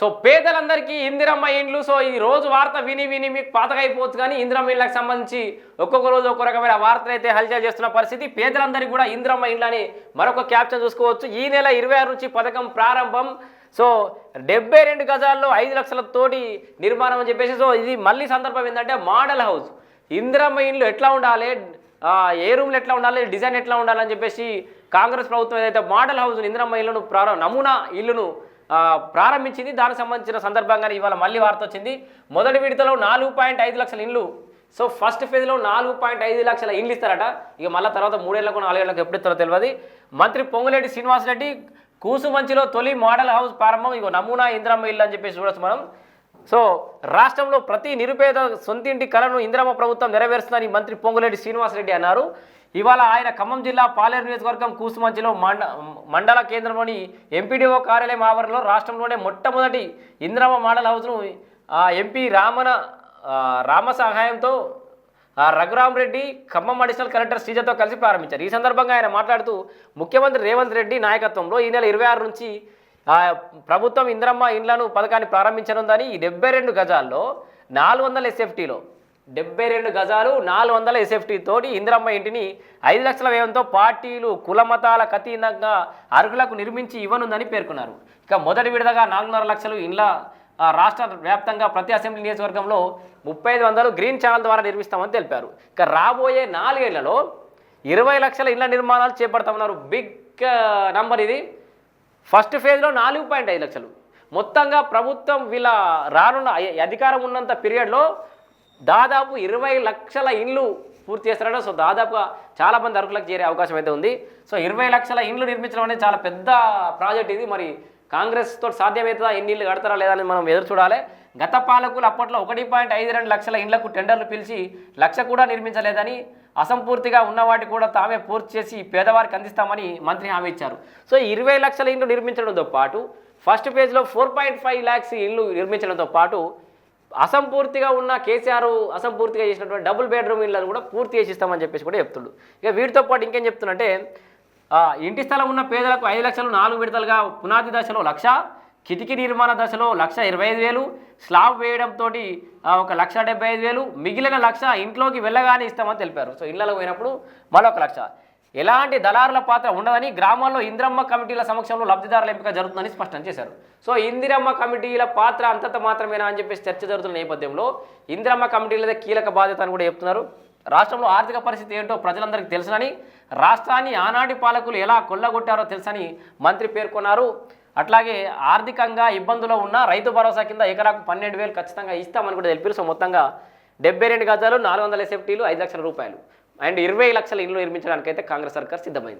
So పేదలందరికీ ఇందిరమ్మ ఇండ్లు so ఈ రోజు వార్త విని విని మీకు పాతగైపోవచ్చు కానీ ఇందిరమ్మ ఇండ్లకు సంబంధించి ఒక్కొక్క రోజు ఒక్కొక్క రకమైన వార్తలు అయితే హల్చల్ చేస్తున్న పరిస్థితి. పేదలందరికీ కూడా ఇందిరమ్మ ఇండ్లని మరొక క్యాప్షన్ చూసుకోవచ్చు. ఈ నెల ఇరవై ఆరు నుంచి పథకం ప్రారంభం. సో డెబ్బై రెండు గజాల్లో ఐదు లక్షల తోటి నిర్మాణం అని చెప్పేసి సో ఇది మళ్ళీ సందర్భం ఏంటంటే మోడల్ హౌస్. ఇందిరమ్మ ఇండ్లు ఎట్లా ఉండాలి? ఏ రూమ్లు ఎట్లా ఉండాలి? డిజైన్ ఎట్లా ఉండాలని చెప్పేసి కాంగ్రెస్ ప్రభుత్వం ఏదైతే మోడల్ హౌస్ ఇందిరమ్మ ఇళ్ళను ప్రారంభ నమూనా ఇల్లును ప్రారంభించింది. దానికి సంబంధించిన సందర్భంగానే ఇవాళ మళ్ళీ వార్త వచ్చింది. మొదటి విడతలో నాలుగు పాయింట్ ఐదు లక్షల ఇండ్లు. సో ఫస్ట్ ఫేజ్లో నాలుగు పాయింట్ ఐదు లక్షల ఇండ్లు ఇస్తారట. ఇక మళ్ళీ తర్వాత మూడేళ్ళకు నాలుగేళ్ళకు ఎప్పుడు ఇస్తారో తెలియదు. మంత్రి పొంగులేటి శ్రీనివాసరెడ్డి కూసుమంచిలో తొలి మోడల్ హౌస్ ప్రారంభం. ఇగో నమూనా ఇంద్రమ్మ ఇల్లు అని చెప్పేసి చూడొచ్చు మనం. సో రాష్ట్రంలో ప్రతి నిరుపేద సొంతింటి కలను ఇంద్రమ్మ ప్రభుత్వం నెరవేరుస్తుందని మంత్రి పొంగులేటి శ్రీనివాసరెడ్డి అన్నారు. ఇవాళ ఆయన ఖమ్మం జిల్లా పాలేరు నియోజకవర్గం కూసుమంచిలో మండ మండల కేంద్రంలోని ఎంపీడీఓ కార్యాలయం ఆవరణలో రాష్ట్రంలోనే మొట్టమొదటి ఇంద్రమ్మ మోడల్ హౌస్ను ఎంపీ రామన రామ సహాయంతో రఘురామ్ రెడ్డి ఖమ్మం అడిషనల్ కలెక్టర్ శ్రీజతో కలిసి ప్రారంభించారు. ఈ సందర్భంగా ఆయన మాట్లాడుతూ ముఖ్యమంత్రి రేవంత్ రెడ్డి నాయకత్వంలో ఈ నెల ఇరవై ఆరు నుంచి ప్రభుత్వం ఇంద్రమ్మ ఇండ్లను పథకాన్ని ప్రారంభించనుందని ఈ డెబ్బై రెండు గజాల్లో నాలుగు వందల ఎస్ఎఫ్టీలో డెబ్బై రెండు గజాలు నాలుగు వందల ఎస్ఎఫ్టీ తోటి ఇందిరమ్మ ఇంటిని ఐదు లక్షల వ్యయంతో పార్టీలు కులమతాల అతీతంగా అర్హులకు నిర్మించి ఇవ్వనుందని పేర్కొన్నారు. ఇక మొదటి విడతగా నాలుగున్నర లక్షలు ఇండ్ల రాష్ట్ర వ్యాప్తంగా ప్రతి అసెంబ్లీ నియోజకవర్గంలో ముప్పై ఐదు వందలు గ్రీన్ ఛానల్ ద్వారా నిర్మిస్తామని తెలిపారు. ఇక రాబోయే నాలుగేళ్ళలో ఇరవై లక్షల ఇళ్ళ నిర్మాణాలు చేపడతామన్నారు. బిగ్ నంబర్ ఇది. ఫస్ట్ ఫేజ్లో నాలుగు పాయింట్ ఐదు లక్షలు. మొత్తంగా ప్రభుత్వం వీళ్ళ రానున్న అధికారం ఉన్నంత పీరియడ్లో దాదాపు ఇరవై లక్షల ఇండ్లు పూర్తి చేస్తున్నాడు. సో దాదాపుగా చాలా మంది చేరే అవకాశం అయితే ఉంది. సో ఇరవై లక్షల ఇండ్లు నిర్మించడం అనేది చాలా పెద్ద ప్రాజెక్ట్ ఇది. మరి కాంగ్రెస్ తోటి సాధ్యమవుతుందా? ఎన్ని ఇల్లు కడతారా లేదా అని మనం ఎదురు చూడాలి. గత పాలకులు అప్పట్లో ఒకటి పాయింట్ ఐదు రెండు లక్షల ఇండ్లకు టెండర్లు పిలిచి లక్ష కూడా నిర్మించలేదని అసంపూర్తిగా ఉన్న వాటి కూడా తామే పూర్తి చేసి పేదవారికి అందిస్తామని మంత్రి హామీ ఇచ్చారు. సో ఇరవై లక్షల ఇండ్లు నిర్మించడంతో పాటు ఫస్ట్ పేజ్లో ఫోర్ పాయింట్ ఫైవ్ ల్యాక్స్ ఇల్లు నిర్మించడంతో పాటు అసంపూర్తిగా ఉన్న కేసీఆర్ అసంపూర్తిగా చేసినటువంటి డబుల్ బెడ్రూమ్ ఇళ్ళను కూడా పూర్తి చేసి ఇస్తామని చెప్పేసి కూడా చెప్తుండు. ఇక వీటితో పాటు ఇంకేం చెప్తున్నంటే ఇంటి స్థలం ఉన్న పేదలకు ఐదు లక్షలు నాలుగు విడతలుగా పునాది దశలో లక్ష కిటికీ నిర్మాణ దశలో లక్ష ఇరవై ఐదు వేలు స్లాబ్ వేయడంతో ఒక లక్ష డెబ్బై ఐదు వేలు మిగిలిన లక్ష ఇంట్లోకి వెళ్ళగానే ఇస్తామని తెలిపారు. సో ఇళ్ళలో పోయినప్పుడు మరొక లక్ష. ఎలాంటి దళారుల పాత్ర ఉండదని గ్రామాల్లో ఇందిరమ్మ కమిటీల సమక్షంలో లబ్ధిదారుల ఎంపిక జరుగుతుందని స్పష్టం చేశారు. సో ఇందిరమ్మ కమిటీల పాత్ర అంతంత మాత్రమేనా అని చెప్పేసి చర్చ జరుగుతున్న నేపథ్యంలో ఇందిరమ్మ కమిటీలదే కీలక బాధ్యత అని కూడా చెప్తున్నారు. రాష్ట్రంలో ఆర్థిక పరిస్థితి ఏంటో ప్రజలందరికీ తెలుసునని రాష్ట్రాన్ని ఆనాటి పాలకులు ఎలా కొల్లగొట్టారో తెలుసని మంత్రి పేర్కొన్నారు. అట్లాగే ఆర్థికంగా ఇబ్బందులో ఉన్న రైతు భరోసా కింద ఎకరాకు పన్నెండు వేలు ఖచ్చితంగా ఇస్తామని కూడా తెలిపారు. సో మొత్తంగా డెబ్బై రెండు గజాలు నాలుగు వందల ఎస్ఎఫ్టీలు ఐదు లక్షల రూపాయలు. అండ్ ఇరవై లక్షల ఇల్లు నిర్మించడానికైతే కాంగ్రెస్ సర్కార్ సిద్ధమైంది.